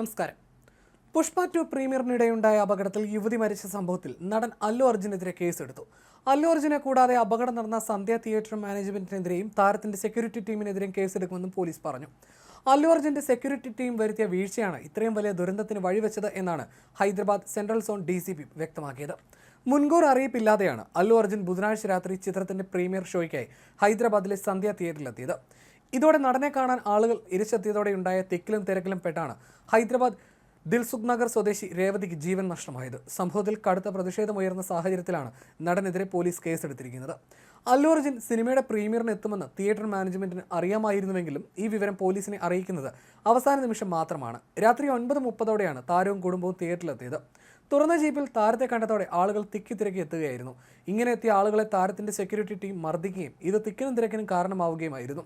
നമസ്കാരം. പുഷ്പ ടു പ്രീമിയറിനിടെയുണ്ടായ അപകടത്തിൽ യുവതി മരിച്ച സംഭവത്തിൽ നടൻ അല്ലു അർജുനെതിരെ കേസെടുത്തു. അല്ലു അർജുനെ കൂടാതെ അപകടം നടന്ന സന്ധ്യ തിയേറ്റർ മാനേജ്മെന്റിനെതിരെയും താരത്തിന്റെ സെക്യൂരിറ്റി ടീമിനെതിരെയും കേസെടുക്കുമെന്നും പോലീസ് പറഞ്ഞു. അല്ലു അർജുന്റെ സെക്യൂരിറ്റി ടീം വരുത്തിയ വീഴ്ചയാണ് ഇത്രയും വലിയ ദുരന്തത്തിന് വഴിവെച്ചത് എന്നാണ് Hyderabad central zone D C P വ്യക്തമാക്കിയത്. മുൻകൂർ അറിയിപ്പില്ലാതെയാണ് അല്ലു അർജുൻ ബുധനാഴ്ച രാത്രി ചിത്രത്തിന്റെ പ്രീമിയർ ഷോയ്ക്കായി ഹൈദരാബാദിലെ സന്ധ്യ തിയേറ്ററിലെത്തിയത്. ഇതോടെ നടനെ കാണാൻ ആളുകൾ ഇരിച്ചെത്തിയതോടെ ഉണ്ടായ തിക്കിലും തിരക്കിലും പെട്ടാണ് ഹൈദരാബാദ് ദിൽസുഖ് നഗർ സ്വദേശി രേവതിക്ക് ജീവൻ നഷ്ടമായത്. സംഭവത്തിൽ കടുത്ത പ്രതിഷേധമുയർന്ന സാഹചര്യത്തിലാണ് നടനെതിരെ പോലീസ് കേസെടുത്തിരിക്കുന്നത്. അല്ലു അർജുൻ സിനിമയുടെ പ്രീമിയറിന് എത്തുമെന്ന് തിയേറ്റർ മാനേജ്മെന്റിന് അറിയാമായിരുന്നുവെങ്കിലും ഈ വിവരം പോലീസിനെ അറിയിക്കുന്നത് അവസാന നിമിഷം മാത്രമാണ്. രാത്രി ഒൻപത് മുപ്പതോടെയാണ് താരവും കുടുംബവും തിയേറ്ററിലെത്തിയത്. തുറന്ന ജീപ്പിൽ താരത്തെ കണ്ടതോടെ ആളുകൾ തിക്കി തിരക്കി എത്തുകയായിരുന്നു. ഇങ്ങനെ എത്തിയ ആളുകളെ താരത്തിന്റെ സെക്യൂരിറ്റി ടീം മർദ്ദിക്കുകയും ഇത് തിക്കിനും തിരക്കിനും കാരണമാവുകയുമായിരുന്നു.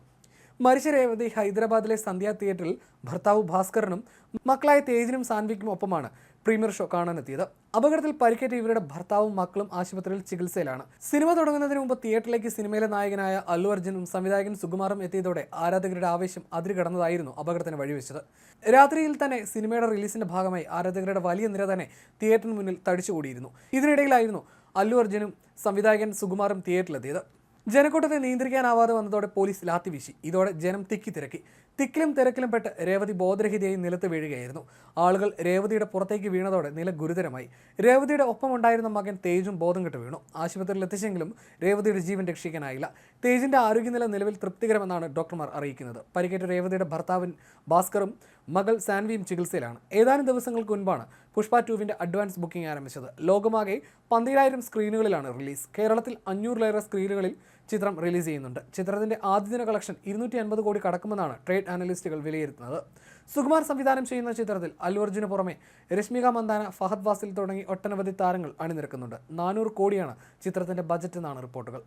മരിച്ച രേവതി ഹൈദരാബാദിലെ സന്ധ്യ തിയേറ്ററിൽ ഭർത്താവ് ഭാസ്കറിനും മക്കളായ തേജിനും സാൻവിക്കും ഒപ്പമാണ് പ്രീമിയർ ഷോ കാണാനെത്തിയത്. അപകടത്തിൽ പരിക്കേറ്റ ഇവരുടെ ഭർത്താവും മക്കളും ആശുപത്രിയിൽ ചികിത്സയിലാണ്. സിനിമ തുടങ്ങുന്നതിന് മുമ്പ് തിയേറ്ററിലേക്ക് സിനിമയിലെ നായകനായ അല്ലു അർജുനും സംവിധായകൻ സുകുമാറും എത്തിയതോടെ ആരാധകരുടെ ആവേശം അതിരുകടന്നതായിരുന്നു അപകടത്തിന് വഴിവെച്ചത്. രാത്രിയിൽ തന്നെ സിനിമയുടെ റിലീസിന്റെ ഭാഗമായി ആരാധകരുടെ വലിയ നിര തന്നെ തിയേറ്ററിന് മുന്നിൽ തടിച്ചുകൂടിയിരുന്നു. ഇതിനിടയിലായിരുന്നു അല്ലു അർജുനും സംവിധായകൻ സുകുമാറും തിയേറ്ററിലെത്തിയത്. ജനക്കൂട്ടത്തെ നിയന്ത്രിക്കാനാവാതെ വന്നതോടെ പോലീസ് ലാത്തി വീശി ഇതോടെ ജനം തിക്കി തിരക്കി. തിക്കിലും തിരക്കിലും പെട്ട് രേവതി ബോധരഹിതയായി നിലത്ത് വീഴുകയായിരുന്നു. ആളുകൾ രേവതിയുടെ പുറത്തേക്ക് വീണതോടെ നില ഗുരുതരമായി. രേവതിയുടെ ഒപ്പം ഉണ്ടായിരുന്ന മകൻ തേജും ബോധം കെട്ട് വീണു. ആശുപത്രിയിൽ എത്തിച്ചെങ്കിലും രേവതിയുടെ ജീവൻ രക്ഷിക്കാനായില്ല. തേജിന്റെ ആരോഗ്യനില നിലവിൽ തൃപ്തികരമെന്നാണ് ഡോക്ടർമാർ അറിയിക്കുന്നത്. പരിക്കേറ്റ രേവതിയുടെ ഭർത്താവിൻ ഭാസ്കറും മകൾ സാൻവിയും ചികിത്സയിലാണ്. ഏതാനും ദിവസങ്ങൾക്ക് മുൻപാണ് പുഷ്പ ടൂവിന്റെ അഡ്വാൻസ് ബുക്കിംഗ് ആരംഭിച്ചത്. ലോകമാകെ പന്തിരായിരം സ്ക്രീനുകളിലാണ് റിലീസ്. കേരളത്തിൽ അഞ്ഞൂറിലേറെ സ്ക്രീനുകളിൽ ചിത്രം റിലീസ് ചെയ്യുന്നുണ്ട്. ചിത്രത്തിന്റെ ആദ്യദിന കളക്ഷൻ ഇരുന്നൂറ്റി അൻപത് കോടി കടക്കുമെന്നാണ് ട്രേഡ് അനലിസ്റ്റുകൾ വിലയിരുത്തുന്നത്. സുകുമാർ സംവിധാനം ചെയ്യുന്ന ചിത്രത്തിൽ അല്ലു അർജുന് പുറമെ രശ്മിക മന്ദാന ഫഹദ് വാസിൽ തുടങ്ങി ഒട്ടനവധി താരങ്ങൾ അണിനിരക്കുന്നുണ്ട്. നാനൂറ് കോടിയാണ് ചിത്രത്തിന്റെ ബജറ്റ് എന്നാണ് റിപ്പോർട്ടുകൾ.